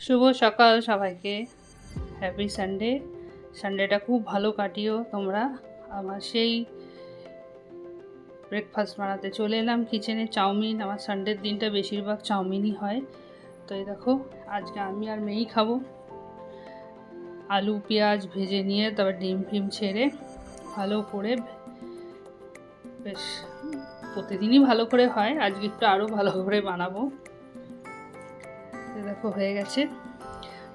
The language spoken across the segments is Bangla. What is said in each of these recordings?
শুভ সকাল সবাইকে। হ্যাপি সানডে সানডেটা খুব ভালো কাটিও তোমরা। আমার সেই ব্রেকফাস্ট বানাতে চলে এলাম কিচেনে চাউমিন। আমার সানডের দিনটা বেশিরভাগ চাউমিনই হয়। তো এই দেখো, আজকে আমি আর মেয়েই খাব। আলু, পেঁয়াজ ভেজে নিয়ে তারপর ডিম ফিম ছেড়ে ভালো করে বেশ, প্রতিদিনই ভালো করে হয়। আজকে একটু আরও ভালো করে বানাবো। দেখো, হয়ে গেছে।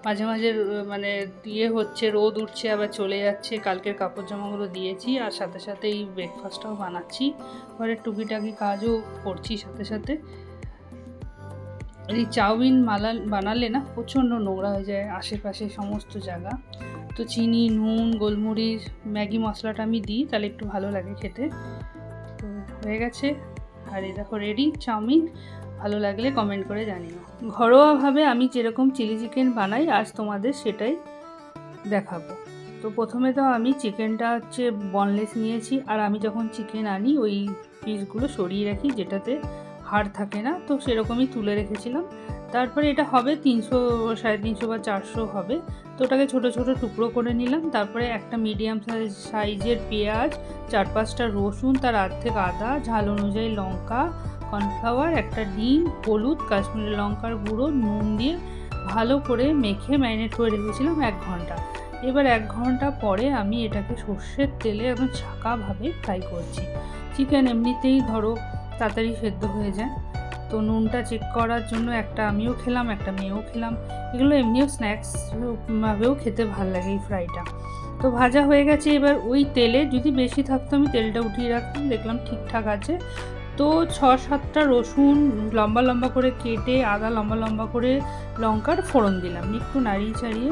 মাঝে মাঝে মানে ইয়ে হচ্ছে, রোদ উঠছে, আবার চলে যাচ্ছে। কালকের কাপড় জামাগুলো দিয়েছি আর সাথে সাথে এই ব্রেকফাস্টটাও বানাচ্ছি। ঘরের টুকিটাকি কাজও করছি সাথে সাথে। এই চাউমিন মালা, বানালে না, প্রচণ্ড নোংরা হয়ে যায় আশেপাশে সমস্ত জায়গা। তো চিনি, নুন, গোলমরিচ, ম্যাগি মশলাটা আমি দিই, তাহলে একটু ভালো লাগে খেতে। তো হয়ে গেছে। আর এই দেখো রেডি চাউমিন। ভালো লাগলে কমেন্ট করে জানিও। ঘরোয়াভাবে আমি যেরকম চিলি চিকেন বানাই, আজ তোমাদের সেটাই দেখাবো। তো প্রথমে তো আমি চিকেনটা হচ্ছে বনলেস নিয়েছি, আর আমি যখন চিকেন আনি, ওই পিসগুলো সরিয়ে রাখি, যেটাতে হাড় থাকে না, তো সেরকমই তুলে রেখেছিলাম। তারপরে এটা হবে তিনশো, সাড়ে তিনশো বা চারশো হবে। তো ওটাকে ছোটো ছোটো টুকরো করে নিলাম। তারপরে একটা মিডিয়াম সাইজ সাইজের পেঁয়াজ, চার পাঁচটা রসুন, তার অর্ধেক আদা, ঝাল অনুযায়ী লঙ্কা কর্নফ্লাওয়ার, একটা ডিম, হলুদ, কাশ্মীরি লঙ্কার গুঁড়ো, নুন দিয়ে ভালো করে মেখে ম্যারিনেট করে রেখেছিলাম এক ঘণ্টা। এবার এক ঘণ্টা পরে আমি এটাকে সর্ষের তেলে একদম ছাকাভাবে ফ্রাই করছি। চিকেন এমনিতেই ধরো তাড়াতাড়ি সেদ্ধ হয়ে যায়। তো নুনটা চেক করার জন্য একটা আমিও খেলাম, একটা মেয়েও খেলাম। এগুলো এমনিও স্ন্যাক্স ভাবেও খেতে ভালো লাগে এই ফ্রাইটা তো ভাজা হয়ে গেছে, এবার ওই তেলে যদি বেশি থাকতো আমি তেলটা উঠিয়ে রাখতাম, দেখলাম ঠিকঠাক আছে। তো ছ সাতটা রসুন লম্বা লম্বা করে কেটে, আদা লম্বা লম্বা করে লঙ্কার ফোড়ন দিলাম। একটু নাড়িয়ে চাড়িয়ে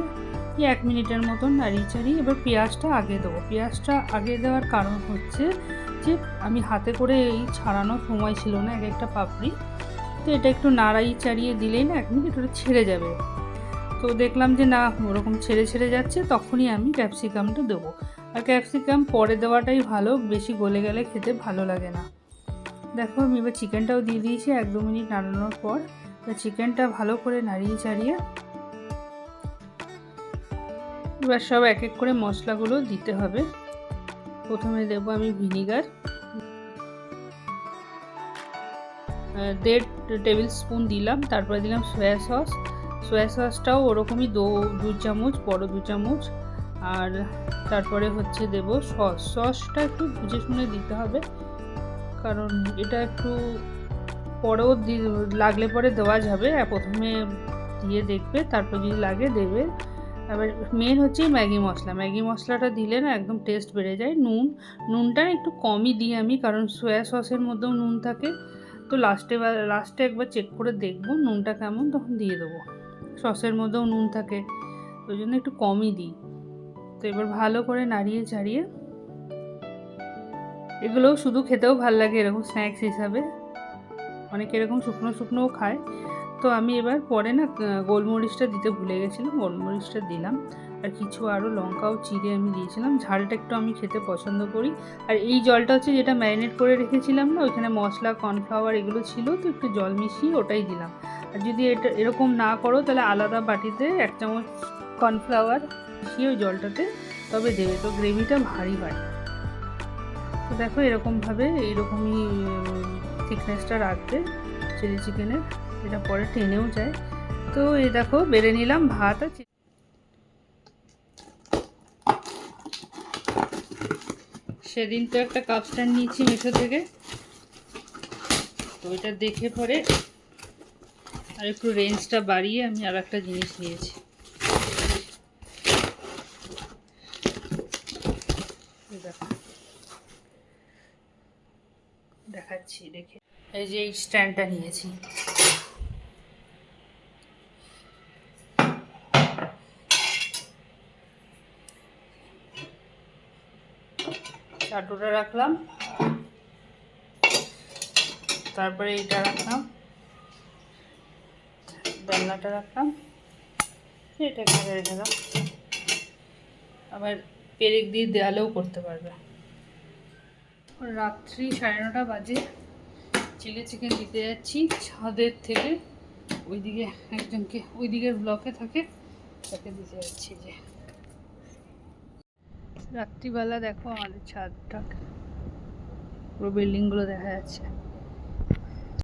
এক মিনিটের মতন নাড়িয়ে চাড়িয়ে এবার পেঁয়াজটা আগে দেবো। পেঁয়াজটা আগে দেওয়ার কারণ হচ্ছে যে, আমি হাতে করে এই ছাড়ানোর সময় ছিল না এক একটা পাপড়ি। তো এটা একটু নাড়াই চাড়িয়ে দিলেই না এক মিনিট ওটা ছেড়ে যাবে। তো দেখলাম যে না, ওরকম ছেড়ে ছেড়ে যাচ্ছে, তখনই আমি ক্যাপসিকামটা দেবো। আর ক্যাপসিকাম পরে দেওয়াটাই ভালো, বেশি গলে গেলে খেতে ভালো লাগে না। দেখো, আমি এবার চিকেনটাও দিয়ে দিয়েছি এক দু মিনিট নাড়ানোর পর। এবার চিকেনটা ভালো করে নাড়িয়ে চাড়িয়ে এবার সব এক এক করে মশলাগুলো দিতে হবে। প্রথমে দেবো আমি ভিনিগার দেড় টেবিল স্পুন দিলাম, তারপরে দিলাম সয়া সস। সয়া সসটাও ওরকমই দু দু চামচ, বড় দু চামচ। আর তারপরে হচ্ছে দেব সস। সসটা একটু বুঝে শুনে দিতে হবে। কারণ এটা একটু পরেও লাগলে পরে দেওয়া যাবে। প্রথমে দিয়ে দেখবে, তারপর যদি লাগে দেবে। এবার মেন হচ্ছে ম্যাগি মশলা। ম্যাগি মশলাটা দিলে না একদম টেস্ট বেড়ে যায়। নুন, নুনটা একটু কমই দিই আমি, কারণ সোয়া সসের মধ্যেও নুন থাকে। তো লাস্টে লাস্টে একবার চেক করে দেখব নুনটা কেমন, তখন দিয়ে দেবো। সসের মধ্যেও নুন থাকে, ওই জন্য একটু কমই দিই। তো এবার ভালো করে নাড়িয়ে চাড়িয়ে এগুলোও শুধু খেতেও ভালো লাগে এরকম স্ন্যাক্স হিসাবে। অনেকে এরকম শুকনো শুকনোও খায়। তো আমি এবার পরে না গোলমরিচটা দিতে ভুলে গেছিলাম, গোলমরিচটা দিলাম। আর কিছু আরও লঙ্কাও চিড়ে আমি দিয়েছিলাম। ঝালটা একটু আমি খেতে পছন্দ করি। আর এই জলটা হচ্ছে যেটা ম্যারিনেট করে রেখেছিলাম না, ওইখানে মশলা কর্নফ্লাওয়ার এগুলো ছিল, তো একটু জল মিশিয়ে ওটাই দিলাম। আর যদি এটা এরকম না করো, তাহলে আলাদা বাটিতে এক চামচ কর্নফ্লাওয়ার মিশিয়ে ওই জলটাতে তবে দেবে। তো গ্রেভিটা ভারী হয় তো দেখো এরকমভাবে, এইরকমই থিকনেসটা রাখবে চিলি চিকেনের এটা পরে টেনেও যায়। তো এই দেখো, বেড়ে নিলাম ভাত আর সেদিন তো একটা কাপ স্ট্যান্ড নিয়েছি মিশো থেকে। তো ওইটা দেখে পরে আর একটু রেঞ্জটা বাড়িয়ে আমি আর একটা জিনিস নিয়েছি এই দেখো দেখাচ্ছি, দেখে। এই যে এই স্ট্যান্ডটা নিয়েছি। চাটুটা রাখলাম। তারপরে এইটা রাখলাম। ডালনাটা রাখলাম। এটা এখানে রেখে দাও আবার পেরেক দিয়ে দেয়ালেও করতে পারবে। রাত্রি সাড়ে নটা বাজে। চিলি চিকেন দিতে যাচ্ছি ছাদের থেকে। ওইদিকে একজনকে ওই দিকের ব্লকে থাকে, তাকে দিতে যাচ্ছি যে। রাত্রিবেলা দেখো আমাদের ছাদটা। পুরো বিল্ডিংগুলো দেখা যাচ্ছে।